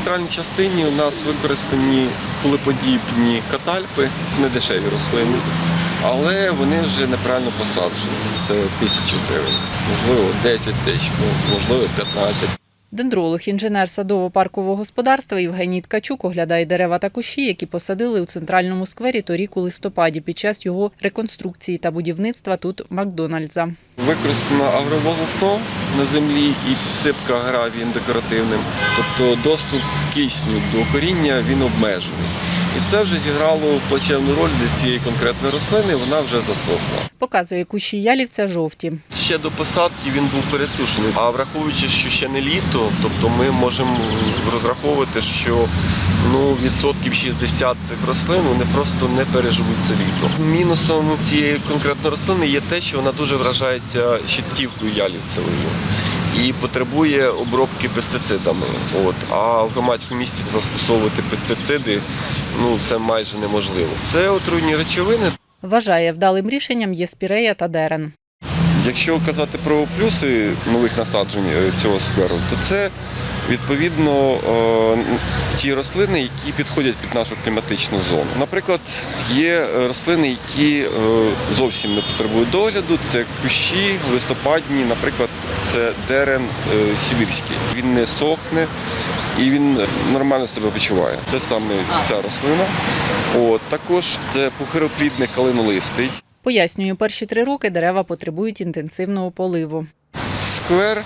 центральній частині у нас використані кулеподібні катальпи, не дешеві рослини, але вони вже неправильно посаджені. Це тисячі гривень, можливо, 10 тисяч, можливо, 15. Дендролог, інженер садово-паркового господарства Євгеній Ткачук оглядає дерева та кущі, які посадили у центральному сквері торік у листопаді під час його реконструкції та будівництва тут Макдональдса. Використано агроволокно на землі і підсипка гравієм декоративним, тобто доступ кисню до коріння він обмежений. І це вже зіграло плачевну роль для цієї конкретної рослини, вона вже засохла. Показує кущі ялівця жовті. Ще до посадки він був пересушений. А враховуючи, що ще не літо, тобто ми можемо розраховувати, що ну, відсотків 60 цих рослин вони просто не переживуть це літо. Мінусом цієї конкретної рослини є те, що вона дуже вражається щитівкою ялівцевою. І потребує обробки пестицидами. От. А в громадському місці застосовувати пестициди ну, це майже неможливо. Це отруйні речовини, Вважає, вдалим рішенням є спірея та дерен. Якщо казати про плюси нових насаджень е, цього скверу, то це відповідно е, ті рослини, які підходять під нашу кліматичну зону. Наприклад, є е, рослини, які зовсім не потребують догляду. Це кущі листопадні, наприклад, це дерен сибірський. Він не сохне і він нормально себе почуває. Це саме ця рослина. От також це пухироплідний калинолистий. Пояснює, перші три роки дерева потребують інтенсивного поливу. Сквер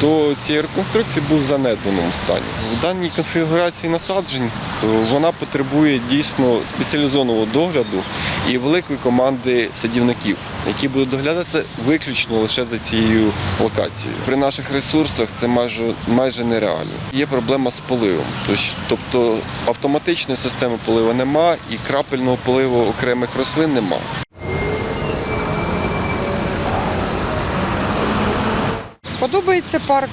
до цієї реконструкції був в занедбаному стані. В даній конфігурації насаджень е, вона потребує дійсно спеціалізованого догляду і великої команди садівників, які будуть доглядати виключно лише за цією локацією. При наших ресурсах це майже майже нереально. Є проблема з поливом, тобто автоматичної системи поливу нема і крапельного поливу окремих рослин нема. Подобається парк,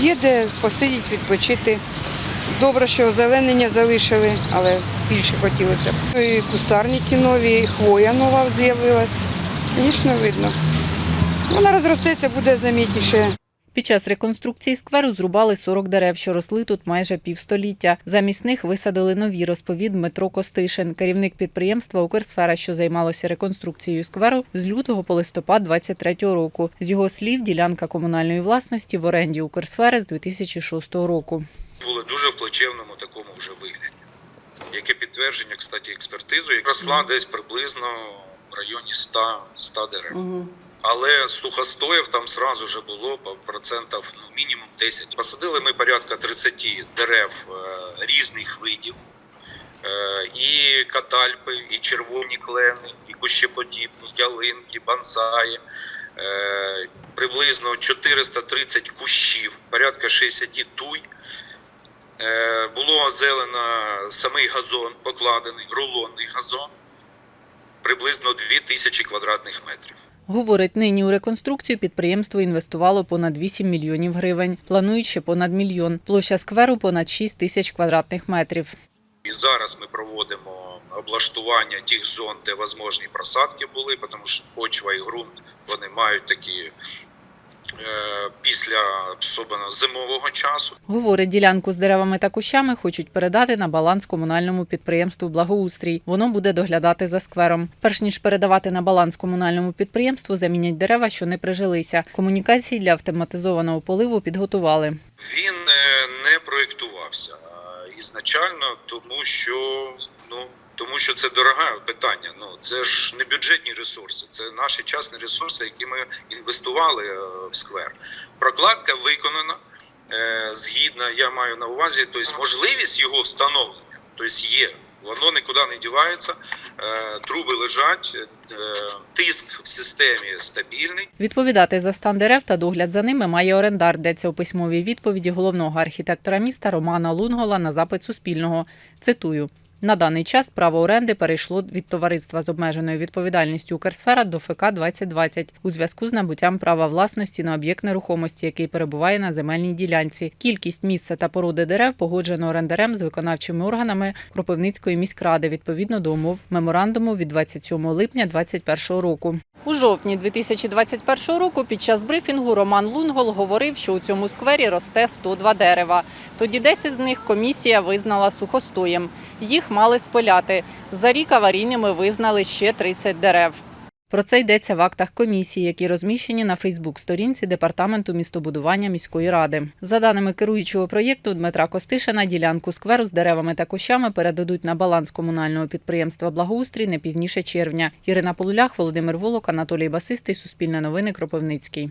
є де посидіти, відпочити. Добре, що озеленення залишили, але більше хотілося. І кустарники нові, і хвоя нова з'явилась. Звісно, видно. Вона розростеться, буде замітніше. Під час реконструкції скверу зрубали 40 дерев, що росли тут майже півстоліття. Замість них висадили нові, розповів Дмитро Костишин, керівник підприємства Укрсфера, що займалося реконструкцією скверу з лютого по листопад 23-го року. З його слів, ділянка комунальної власності в оренді Укрсфери з 2006 року. були дуже в плачевному такому вже вигляді. Яке підтвердження, кстати, експертизою, росла десь приблизно в районі 100, 100 дерев. Але сухостоїв там сразу же було процентів ну, мінімум 10. Посадили ми порядка 30 дерев е, різних видів. Е, і катальпи, і червоні клени, і кущеподібні, ялинки, бонсаї. Е, приблизно 430 кущів, порядка 60 туй. Е, було озелено самий газон покладений, рулонний газон, приблизно 2000 квадратних метрів. Говорить, нині у реконструкцію підприємство інвестувало понад 8 мільйонів гривень. Планують ще понад мільйон. Площа скверу понад 6 тисяч квадратних метрів. І зараз ми проводимо облаштування тих зон, де можливі просадки були, тому що почва і ґрунт вони мають такі після особливо зимового часу. Говорить, ділянку з деревами та кущами хочуть передати на баланс комунальному підприємству Благоустрій. Воно буде доглядати за сквером. Перш ніж передавати на баланс комунальному підприємству, замінять дерева, що не прижилися. Комунікації для автоматизованого поливу підготували. Він е, не проєктувався е, ізначально, тому що ну. Тому що це дороге питання. Ну це ж не бюджетні ресурси, це наші частні ресурси, які ми інвестували е, в сквер. Прокладка виконана е, згідно, я маю на увазі, тобто можливість його встановлення, тобто є. Воно нікуди не дівається, е, труби лежать, тиск в системі стабільний. Відповідати за стан дерев та догляд за ними має орендар, йдеться у письмовій відповіді головного архітектора міста Романа Лунгола на запит Суспільного. Цитую. На даний час право оренди перейшло від товариства з обмеженою відповідальністю Укрсфера до ФК 2020 у зв'язку з набуттям права власності на об'єкт нерухомості, який перебуває на земельній ділянці. Кількість місця та породи дерев погоджено орендарем з виконавчими органами Кропивницької міськради відповідно до умов меморандуму від 27 липня 2021 року. У жовтні 2021 року під час брифінгу Роман Лунгол говорив, що у цьому сквері росте 102 дерева. Тоді 10 з них комісія визнала сухостоєм. Їх мали спиляти. За рік аварійними визнали ще 30 дерев. Про це йдеться в актах комісії, які розміщені на Фейсбук-сторінці департаменту містобудування міської ради. За даними керуючого проєкту Дмитра Костишина, ділянку скверу з деревами та кущами передадуть на баланс комунального підприємства Благоустрій не пізніше червня. Ірина Полулях, Володимир Волок, Анатолій Басистий, Суспільне новини, Кропивницький.